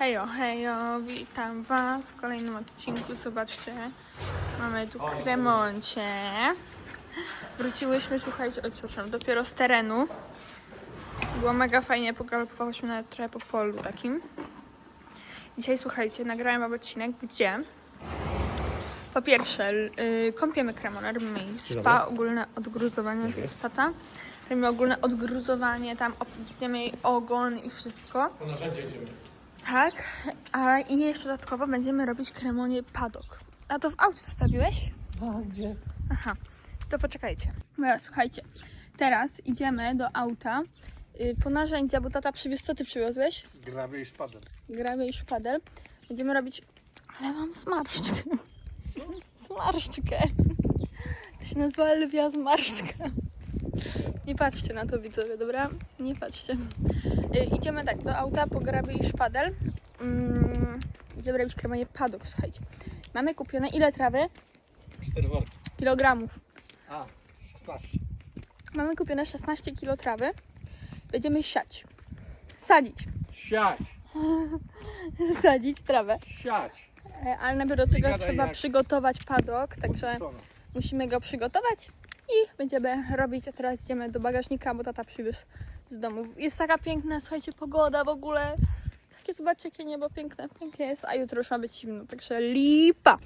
Hejo, hejo, witam Was w kolejnym odcinku. Zobaczcie, mamy tu kremoncie. Wróciłyśmy, słuchajcie, oj, przepraszam, dopiero z terenu. Było mega fajnie, pogalopowałyśmy nawet trochę po polu takim. Dzisiaj, słuchajcie, nagrałem wam odcinek, gdzie po pierwsze l- y, kąpiemy kremona, robimy spa, ogólne odgruzowanie, to jest tata. Robimy ogólne odgruzowanie, tam opniemy jej ogon i wszystko. Po narzędzie idziemy. Tak, a i jeszcze dodatkowo będziemy robić kremonie padok. A to w aucie zostawiłeś? A gdzie? Aha, to poczekajcie. Dobra, słuchajcie, teraz idziemy do auta y, po narzędzia, bo tata przywiózł, co ty przywiozłeś? Grabie i szpadel. Grabie i szpadel. Będziemy robić, ale mam zmarszczkę. Zmarszczkę. To się nazywa lwia zmarszczka. Nie patrzcie na to widzowie, dobra? Nie patrzcie. Y, idziemy tak, do auta po grabie i szpadel. Mm, idziemy robić kremowanie padok, słuchajcie. Mamy kupione ile trawy? Cztery worki. Kilogramów. A, 16. Mamy kupione 16 kg trawy. Będziemy siać. Sadzić. Siać, Sadzić trawę. siać. E, Ale najpierw do tego trzeba jak- przygotować padok, także musimy go przygotować i będziemy robić. A teraz idziemy do bagażnika, bo tata przywiózł z domu. Jest taka piękna, słuchajcie, pogoda w ogóle. Takie zobaczcie, jakie niebo piękne, pięknie jest, a jutro już ma być zimno, także lipa.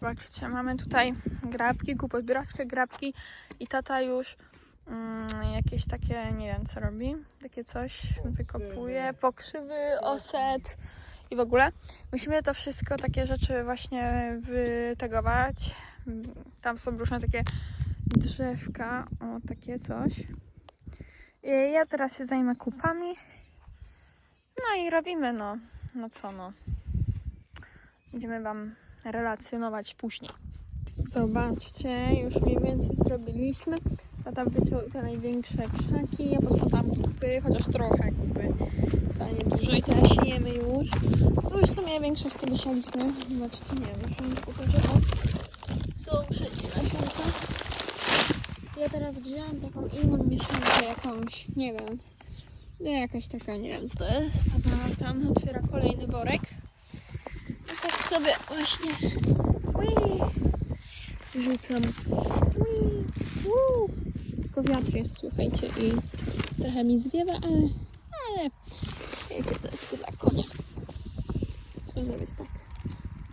Zobaczcie, mamy tutaj grabki, kupozbieraczkę grabki i tata już mm, jakieś takie, nie wiem co robi, takie coś wykopuje, pokrzywy, oset i w ogóle. Musimy to wszystko, takie rzeczy właśnie wytegować. Tam są różne takie drzewka, o takie coś. I Ja teraz się zajmę kupami. No i robimy, no. No co, no. Będziemy Wam relacjonować później. Zobaczcie, już mniej więcej zrobiliśmy. Tata wyciął te największe krzaki, ja posprzątam kupy, chociaż trochę kupy. Wcale nie dużo i teraz siejemy już. No już w sumie większość wysialiśmy. Zobaczcie, nie wiem, już pokażę. Są wszędzie. Ja teraz wzięłam taką inną mieszankę jakąś, nie wiem. No jakaś taka, nie wiem co to jest. Tata tam otwiera kolejny worek. I tak sobie właśnie ui, rzucam. Ui, uu. Tylko wiatr jest, słuchajcie, i trochę mi zwiewa, ale, ale wiecie, to jest dla konia. Co zrobić tak?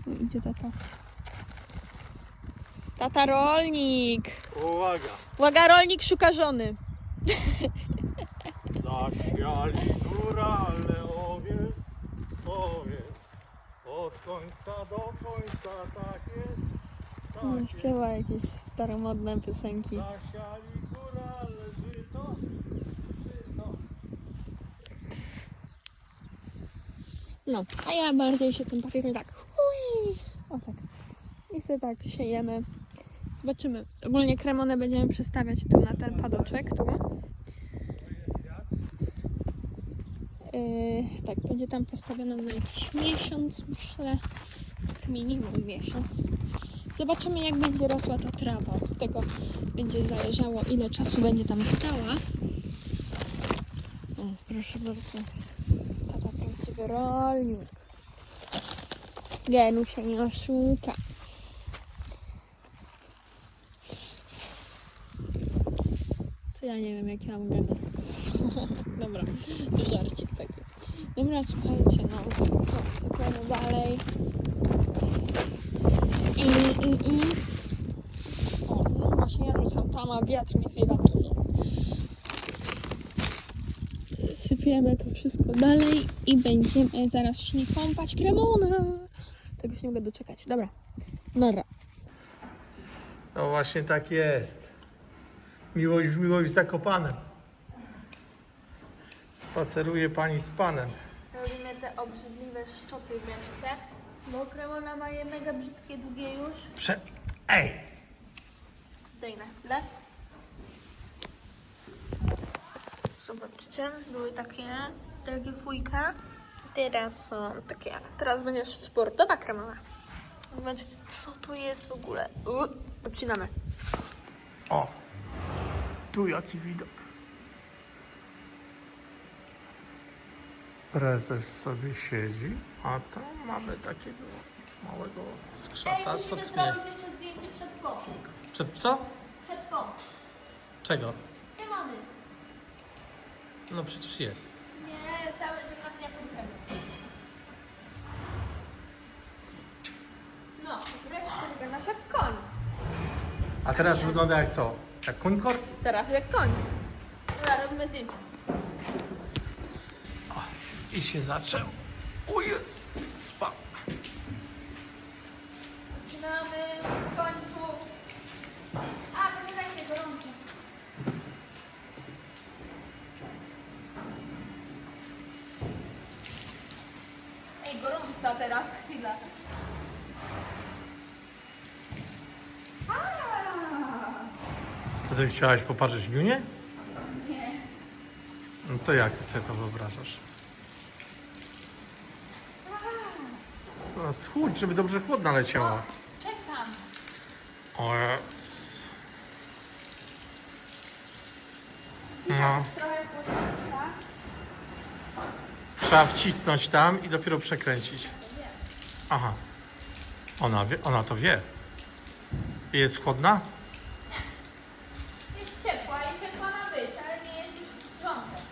No idzie tata. Tata rolnik! Uwaga! Uwaga, rolnik szuka żony. Zasiali górale owiec, owiec. Od końca do końca tak jest. No, Tak jest. śpiewa jakieś staromodne piosenki. Zasiali górale żyto, żyto. No, a ja bardziej się tym bawię tak. Hui! O tak. I sobie tak siejemy. Zobaczymy. Ogólnie kremonę będziemy przestawiać tu na ten padoczek, tu. Yy, tak, będzie tam postawiona na jakiś miesiąc, myślę. Tak Minimum miesiąc. Zobaczymy, jak będzie rosła ta trawa. Od tego będzie zależało, ile czasu będzie tam stała. O, proszę bardzo. Tata prawdziwy rolnik. Genu się nie oszuka. Co ja nie wiem, jakie mam geny. Dobra, to żarcik taki. Dobra, słuchajcie, no, to wsypiamy dalej. I, i, i... O, no właśnie ja rzucam tam, a wiatr mi zwiewa tu. no. Sypiemy to wszystko dalej i będziemy zaraz szli kąpać kremona. Tego się nie mogę doczekać. Dobra. Nora. No właśnie tak jest. Miłość w miłość Zakopanem. Spaceruje pani z panem. Robimy te obrzydliwe szczopy wreszcie, bo kremona ma je mega brzydkie, długie już. Prze... Ej! Daj na chwilę. Zobaczcie, były takie, takie fujka. Teraz są takie, teraz będzie sportowa kremona. Zobaczcie, co tu jest w ogóle. U, odcinamy. O! Tu jaki widok. Prezes sobie siedzi, a tam mamy takiego małego skrzata. Co tnie? jeszcze zdjęcie przed kotem. Przed co? Przed kotem. Czego? Siemany. No przecież jest. Nie, całe ziemniaki jak ten No, wreszcie wyglądasz jak koń. A teraz wygląda jak co? Jak końkor? Teraz jak koń. Dobra, robimy zdjęcie. I się zaczął. O jest, spadł. Zaczynamy w końcu. A, poczekajcie, gorąco. Ej, gorąca teraz, chwila. Aaa! Co ty chciałaś popatrzeć Niunie? Nie. No to jak ty sobie to wyobrażasz? No, Schódź, żeby dobrze chłodna leciała. Czekam. O. No, Trochę chłodniejsza. trzeba wcisnąć tam i dopiero przekręcić. Aha. Ona, wie, ona to wie. Jest chłodna? Jest ciepła i ciepła ma być, ale nie jest już wrzątek.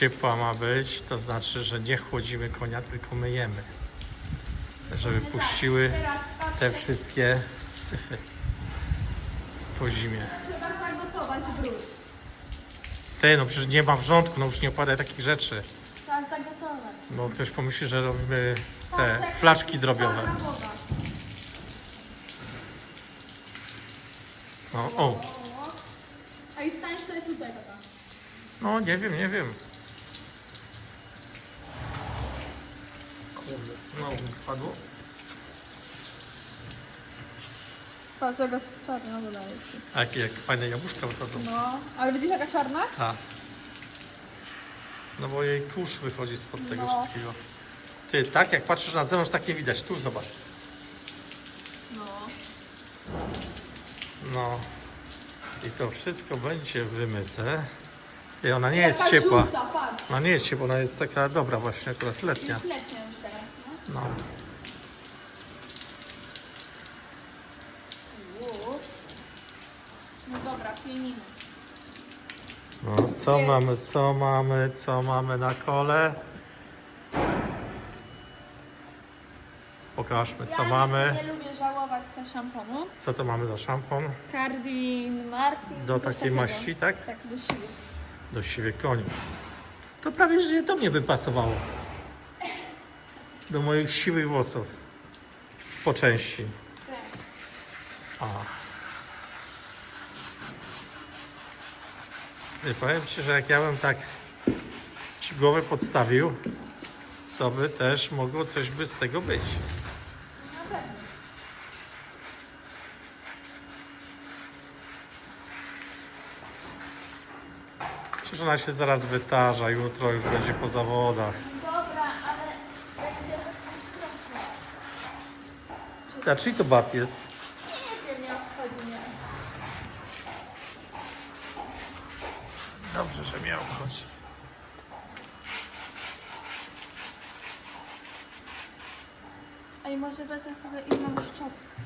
Ciepła ma być, to znaczy, że nie chłodzimy konia, tylko myjemy. Żeby puściły te wszystkie syfy po zimie. trzeba zagotować brud. Ty, no przecież nie ma wrzątku, no już nie opadaj takich rzeczy. Trzeba zagotować. Bo ktoś pomyśli, że robimy te flaczki drobiowe. No, o, A i stań sobie tutaj, tata. no nie wiem, nie wiem. No mi spadło. Patrz, jaka czarna wydaje się. A jakie, jakie fajne jabłuszka wychodzą. No, ale widzisz jaka czarna? A. No bo jej kurz wychodzi spod tego No. wszystkiego. Ty, tak jak patrzysz na zewnątrz, tak nie widać. Tu zobacz. No. No. I to wszystko będzie wymyte. I ona nie jest ciepła. Żółta, patrz. Ona nie jest ciepła, ona jest taka dobra właśnie, akurat letnia. Letnia teraz, no. Dobra, pienimy. no. Co mamy, co mamy, co mamy na kole? Pokażmy, co mamy. Nie, nie lubię żałować za szamponu. Co to mamy za szampon? Cardin Martin. Do coś takiej takiego. maści, tak? Tak, do siły. Do siwych koni. To prawie, że do mnie by pasowało. Do moich siwych włosów. Po części. A. I powiem Ci, że jak ja bym tak Ci głowę podstawił, to by też mogło coś by z tego być. Przecież ona się zaraz wytarza, jutro już będzie po zawodach. Dobra, ale będzie coś trochę. A czyj to bat jest? Nie wiem, nie obchodzi mnie. Dobrze, że miał chodzi. A i może wezmę sobie inną szczotkę.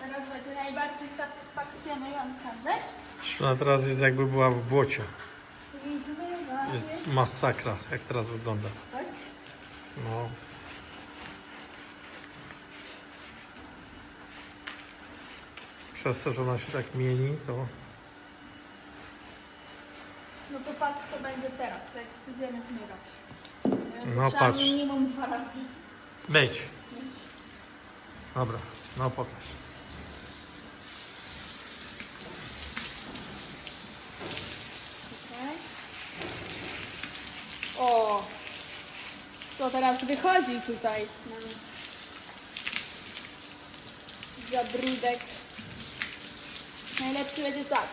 Teraz będzie najbardziej satysfakcjonująca rzecz. Ona teraz jest jakby była w błocie. Jest masakra, jak teraz wygląda. Tak? No. Przez to, że ona się tak mieni, to No to patrz co będzie teraz, jak będziemy zmywać. No, Trzeba patrz. minimum dwa razy. być. Dobra, no pokaż. Okej. O! To teraz wychodzi tutaj. nam Zabrudek. Najlepszy będzie tak.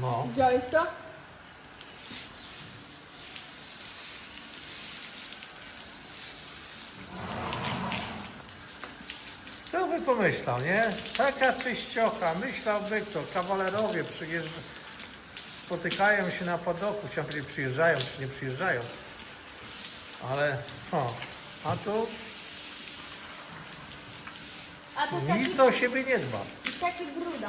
No. Widziałeś to? Kto by pomyślał, nie? Taka czyściocha, myślałby kto, kawalerowie przyjeżdżają, spotykają się na padoku, powiedzieć przyjeżdżają, czy nie przyjeżdżają. Ale, o, a tu A to taki, nic o siebie nie dba. taki bruda.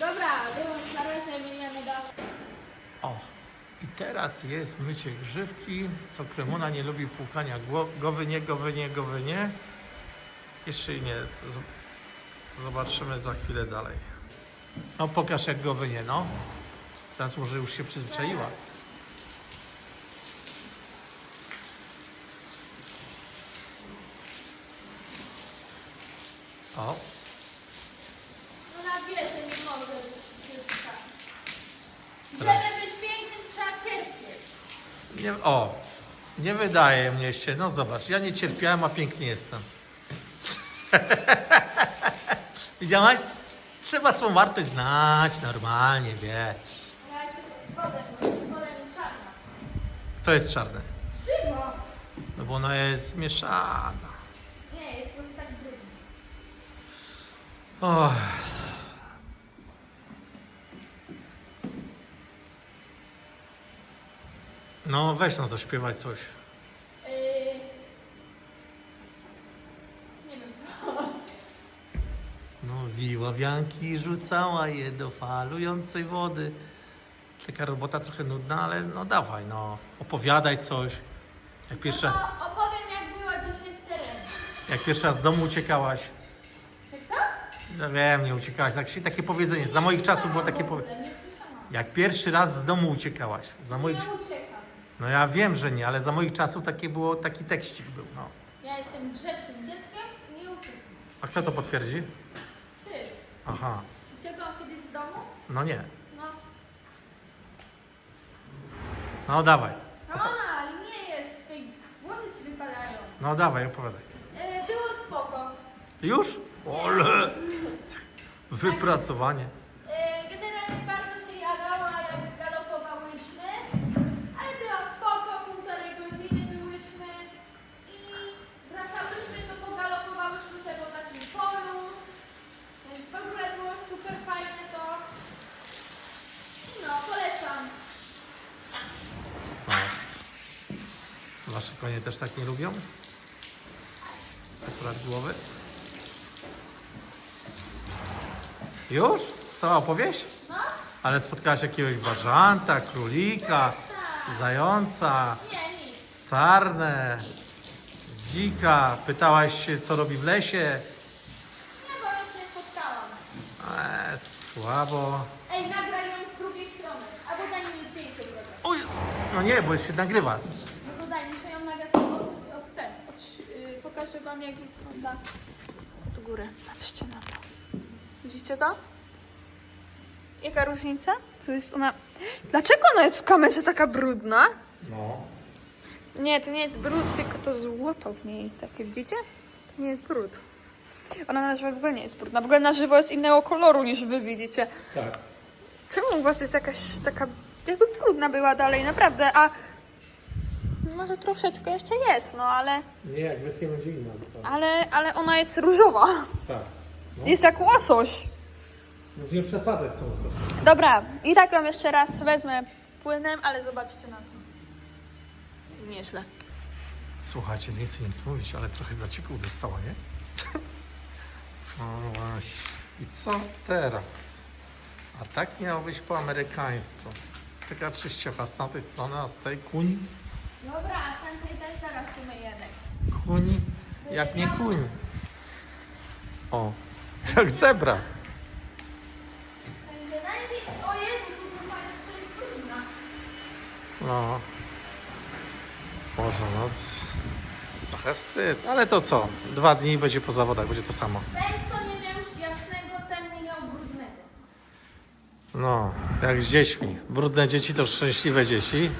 Dobra, wyłącz na razie, myjemy dalej. O, i teraz jest mycie grzywki, co Kremona nie lubi płukania gło- głowy, nie, głowy, nie, głowy, nie. Jeszcze nie. Z- Zobaczymy za chwilę dalej. No pokaż jak głowy nie, no. Teraz może już się przyzwyczaiła. O, No na dietę nie może być. Żeby być pięknym, trzeba cierpieć. nie, o, nie wydaje mnie się. No zobacz, ja nie cierpiałem, a pięknie jestem. Widziałaś? Trzeba swą wartość znać normalnie, wiesz. Ja jeszcze pod spodem, bo pod spodem jest czarna. To jest czarne. Szybko! No bo ona jest mieszana. Nie, jest po tak brudny. O. No weź no zaśpiewać coś. No wiławianki rzucała je do falującej wody. Taka robota trochę nudna, ale no dawaj, no. Opowiadaj coś. Jak pierwszy, No to opowiem jak było dzisiaj w terenie. jak pierwszy raz z domu uciekałaś. Jak co? No wiem, nie uciekałaś. Tak, takie powiedzenie. Za moich czasów było takie powiedzenie. Jak pierwszy raz z domu uciekałaś. Za moich... Nie uciekam. No ja wiem, że nie, ale za moich czasów takie było, taki tekścik był, no. Ja jestem grzecznym dzieckiem i nie uciekam. A kto to potwierdzi? Aha, uciekłam kiedyś z domu? no nie. No. No dawaj, Ona, ale nie jest, tej włosy ci wypadają. no dawaj, opowiadaj. E, było spoko. Już? Ole! Wypracowanie. E, generalnie bardzo się jarała, jak galopowałyśmy, ale była spoko, półtorej godziny byłyśmy i wracałyśmy, to pogalopowałyśmy sobie po takim polu, więc w ogóle było super fajne to. No, polecam. No. Wasze konie też tak nie lubią? Akurat głowy? Już? Cała opowieść? No, Ale spotkałaś jakiegoś bażanta, królika, zająca, nie, nic. sarnę, dzika. Pytałaś się, co robi w lesie. Nie, bo nic nie spotkałam. Eee, słabo. Ej, nagraj ją z drugiej strony, albo daj mi zdjęcie program. O jest. No nie, bo się nagrywa. No to daj, muszę ją nagrać od, od ten, od, yy, pokażę wam jak wygląda od góry. Patrzcie na to. Widzicie to? Jaka różnica? Tu jest ona... Dlaczego ona jest w kamerze taka brudna? No. Nie, to nie jest brud, tylko to złoto w niej. Takie widzicie? To nie jest brud. Ona na żywo w ogóle nie jest brudna. W ogóle na żywo jest innego koloru niż wy widzicie. Tak. Czemu u was jest jakaś taka, jakby brudna była dalej, naprawdę, a może troszeczkę jeszcze jest, no ale, Nie, jak wersja będzie inna zupełnie. ale, ale ona jest różowa. Tak. Jest jak łosoś. Już nie przesadzać z tą osobą. Dobra, i tak ją jeszcze raz wezmę płynem, ale zobaczcie na to. Nieźle. Słuchajcie, nie chcę nic mówić, ale trochę zacieku dostała, nie? No właśnie. I co teraz? A tak miało być po amerykańsku. Taka czyściocha z tamtej strony, a z tej kuń. Dobra, a sensei też zaraz umyjemy. Kuń jak nie kuń. O, jak zebra. Najpierw, o Jezu, tu dupa jeszcze jest brudna. No. Boże, no. Trochę wstyd. Ale to co? Dwa dni będzie po zawodach, będzie to samo. Ten, kto nie miał jasnego, ten nie miał brudnego. No, jak z dziećmi. Brudne dzieci to szczęśliwe dzieci.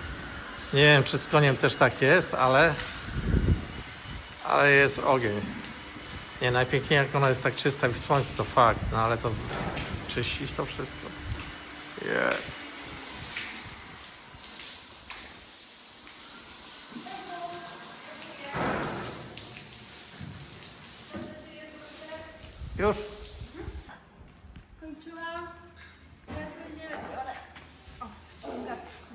Nie wiem, czy z koniem też tak jest, ale, ale jest ogień. Nie, najpiękniej jak ona jest tak czysta w słońcu, to fakt, no ale to z, czyścić to wszystko. Jest. Już? Kończyłam. Teraz będziemy ale... O, ściągaczką.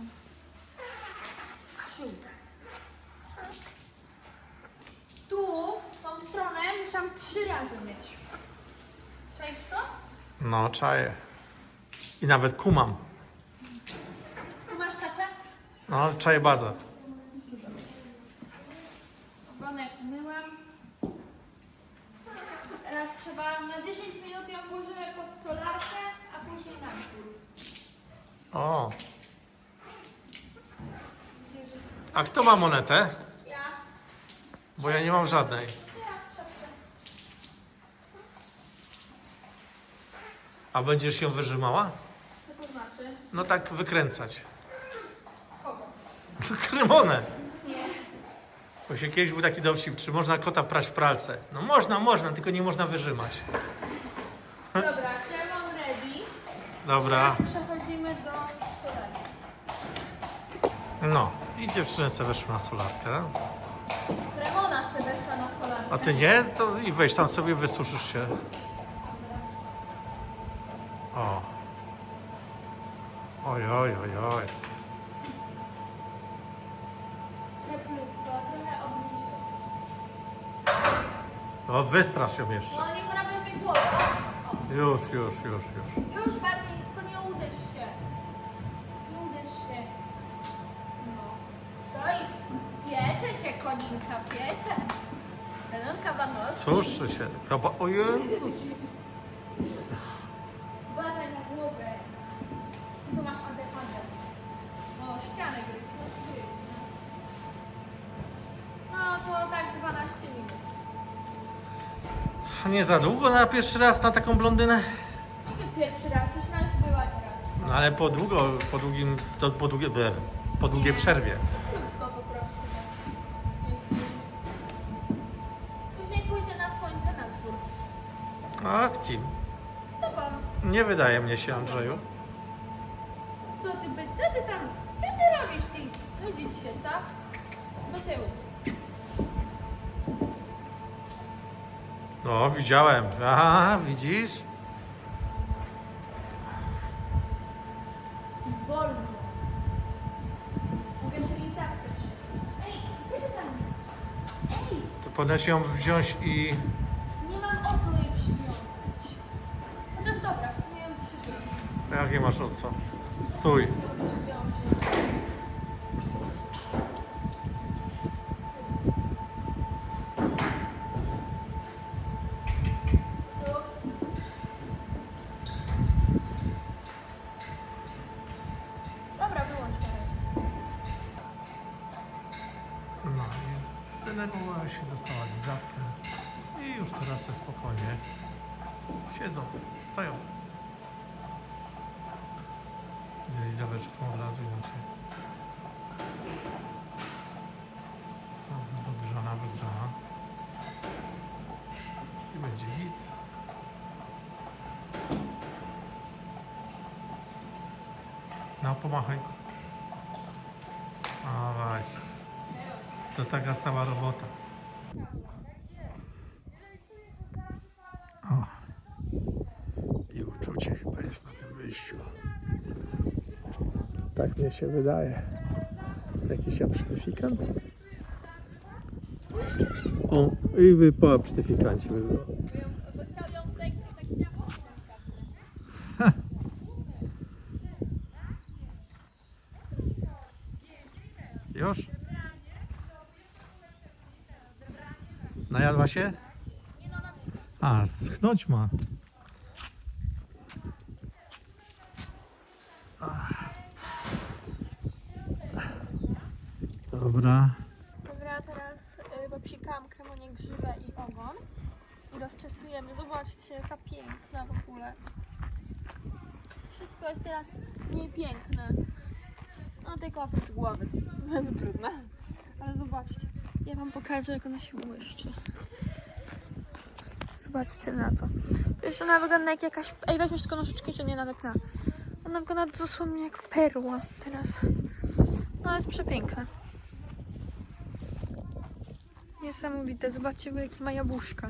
Ściąga. Tu, tą stronę, musiałam trzy razy mieć. Czaisz to? No, czaję. I nawet kumam. Tu masz tatę? No, czaję bazę. Ogonek myłam. Teraz trzeba na 10 minut ją włożymy pod solarkę, a później na dół. O. A kto ma monetę? Ja. Bo ja nie mam żadnej. Ja, szybko. A będziesz ją wyrzymała? Co to znaczy? No tak wykręcać. Kogo? Kremonę. Nie. Bo się kiedyś był taki dowcip, czy można kota prać w pralce? No można, można, tylko nie można wyrzymać. Dobra, kremon ready. Dobra. Przechodzimy do solarki. No. I dziewczyny sobie weszły na solarkę. Kremona sobie weszła na solarkę. A ty nie? To i weź tam sobie, wysuszysz się. Oj, oj, oj, oj. Cieplutko, trochę obniżę. No wystrasz ją jeszcze. No niech ona weźmie głowę. Już, już, już, już. już bardziej, tylko nie uderz się. Nie uderz się. No. Stoi. Piecze się koninka, piecze. Koninka Banowski. Suszy się. Chyba, o Jezus. Nie za długo na pierwszy raz na taką blondynę? Pierwszy raz, już nawet była nieraz. No ale po długo, po długim, to po długie, ble, po długiej przerwie. Krótko po prostu. tak. Jest. Później pójdzie na słońce na dwór. A z kim? Z tobą. Nie wydaje mnie się, Andrzeju. Co ty by, co ty tam, co ty robisz ty? Nudzić się, co? Do tyłu. No, widziałem. Aha, widzisz? I wolno. Mogę ci lizackę przyjąć. Ej, gdzie ty tam? Ej, To powinieneś ją wziąć i... nie mam o co jej przywiązać. Chociaż dobra, w sumie ją przywiążę. Jakie masz o co? Stój. Wygrzana. I będzie git. No, pomachaj. Dawaj. To taka cała robota. O. I uczucie chyba jest na tym wyjściu. Tak mnie się wydaje. Jakiś absztyfikant? O, i wy po absztyfikancie by było. Bo chciał ją zdejść, tak chciałam. Już? Najadła się? A, schnąć ma. Dobra, teraz y, popsikałam kremonie grzywę i ogon i rozczesujemy. Zobaczcie, jaka piękna w ogóle. Wszystko jest teraz mniej piękne. No tylko oprócz głowy. Jest brudna. Ale zobaczcie. Ja wam pokażę, jak ona się błyszczy. Zobaczcie na to. Wiesz, ona wygląda jak jakaś... Ej, weźmiesz tylko nożyczkę, czy nie nalepna. Ona wygląda dosłownie jak perła teraz. No, jest przepiękna. Niesamowite. Zobaczcie, jakie ma jabłuszka.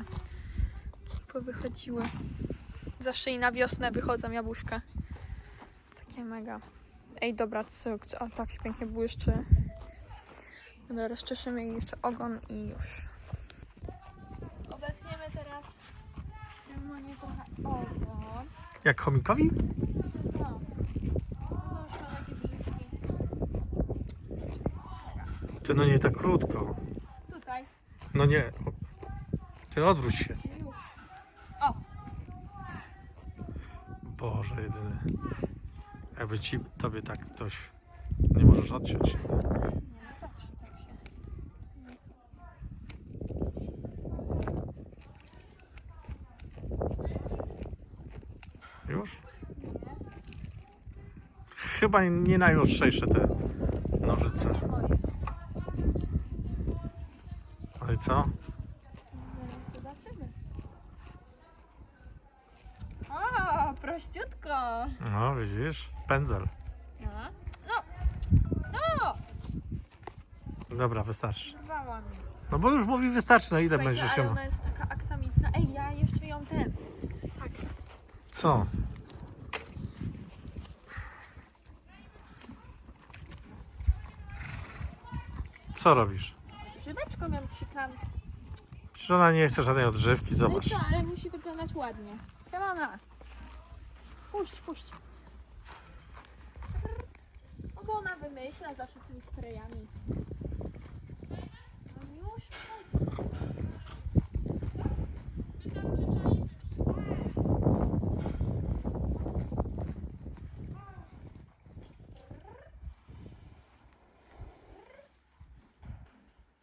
Powychodziły. Zawsze i na wiosnę wychodzą jabłuszka. Takie mega. Ej, dobra, cyk. O, tak się pięknie błyszczy. Dobra, rozczeszymy jej jeszcze ogon i już. Obecniemy teraz Ramonię trochę ogon. Jak chomikowi? No. No, już ma. Ty no nie tak krótko. Tutaj. No nie. O- Ty odwróć się. Już. O, Boże jedyny. Jakby ci tobie tak ktoś nie możesz odciąć. Już? Chyba nie najostrzejsze te nożyce. No i co? O, prościutko. No widzisz? Pędzel. No. No. No. Dobra, wystarczy. Mi. No bo już mówi wystarczy, na ile Słuchajcie, będziesz ale się... ona jest taka aksamitna. Ej, ja jeszcze ją ten. Tak. Co? Co robisz? Żyweczką ją psikam. Przecież ona nie chce żadnej odżywki, No i zobacz. co, ale musi wyglądać ładnie. Siemona. Puść, puść. Ona wymyśla zawsze z tymi sprayami. No już przestań.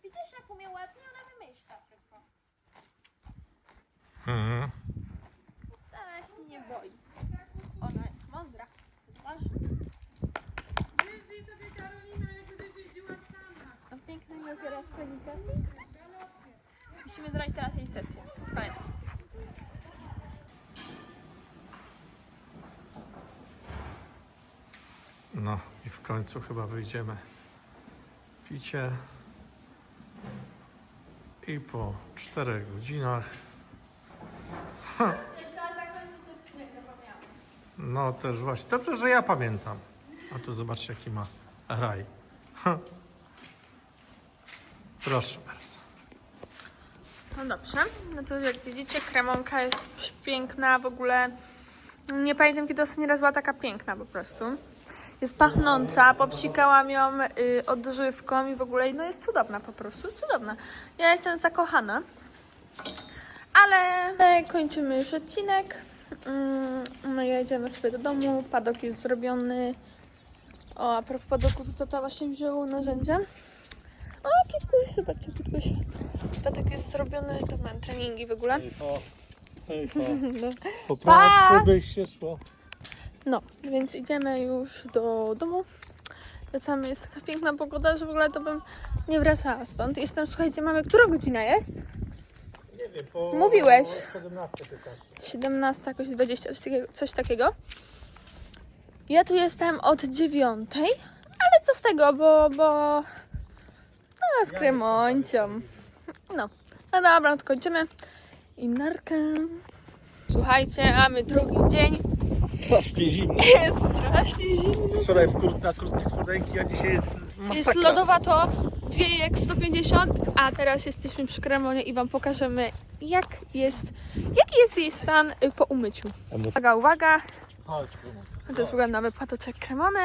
Widzisz jak umie ładnie? Ona wymyśla tylko. Mhm. Wcale się nie boi. Ona jest mądra. Ważne. A piękna i teraz konika. Musimy zrobić teraz jej sesję. Koniec. No i w końcu chyba wyjdziemy. Picie. I po czterech godzinach, no też właśnie, dobrze, że ja pamiętam. A tu zobaczcie jaki ma raj. Ha. Proszę bardzo. No dobrze, no to jak widzicie kremonka jest piękna w ogóle. Nie pamiętam kiedy ostatni raz była taka piękna po prostu. Jest pachnąca, popsikałam ją y, odżywką i w ogóle no jest cudowna po prostu, cudowna. Ja jestem zakochana. Ale kończymy już odcinek. Mm, No jedziemy sobie do domu. Padok jest zrobiony. O, a propos padoku, to tata właśnie wziął narzędzia. O, Kitkuś, zobaczcie, Kitkuś. Padok jest zrobiony, to mam treningi w ogóle. Hejho, hejho. No. Po pracy byś się szło. No, więc idziemy już do domu. Wracamy, jest taka piękna pogoda, że w ogóle to bym nie wracała stąd. Jestem, słuchajcie, mamy, która godzina jest? Nie wiem, po Mówiłeś. 17 15. 17, jakoś 20, coś takiego. Coś takiego. Ja tu jestem od 9, ale co z tego, bo, bo no, z kremoncią. No, no dobra, no to kończymy. I narkę. Słuchajcie, mamy drugi dzień. Strasznie zimno. Jest strasznie zimno. Wczoraj w krót, na krótkie spodenki, a dzisiaj jest masakra. Jest lodowato, wieje jak 150, a teraz jesteśmy przy kremonie i Wam pokażemy jak jest, jaki jest jej stan y, po umyciu. Uwaga, uwaga, to jest wygląda padoczek kremony.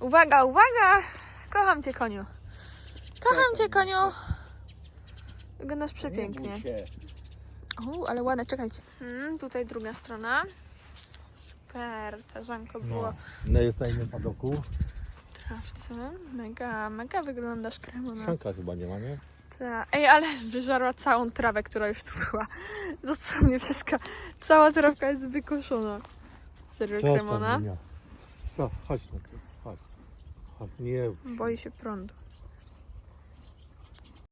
Uwaga, uwaga, kocham Cię koniu. Kocham Cię koniu. Wyglądasz przepięknie. O, ale ładne, czekajcie. Hmm, tutaj druga strona. Super, ta żanko było No. No jest na innym padoku. w trawce. Mega, mega wyglądasz kremona. Szanka chyba nie ma, nie? Ta. Ej, ale wyżarła całą trawę, która już tu była. Dosłownie wszystko. Cała trawka jest wykoszona. Serio, kremona. Minia? Co? Chodź na tu, chodź. Ach, nie, Boi się prądu.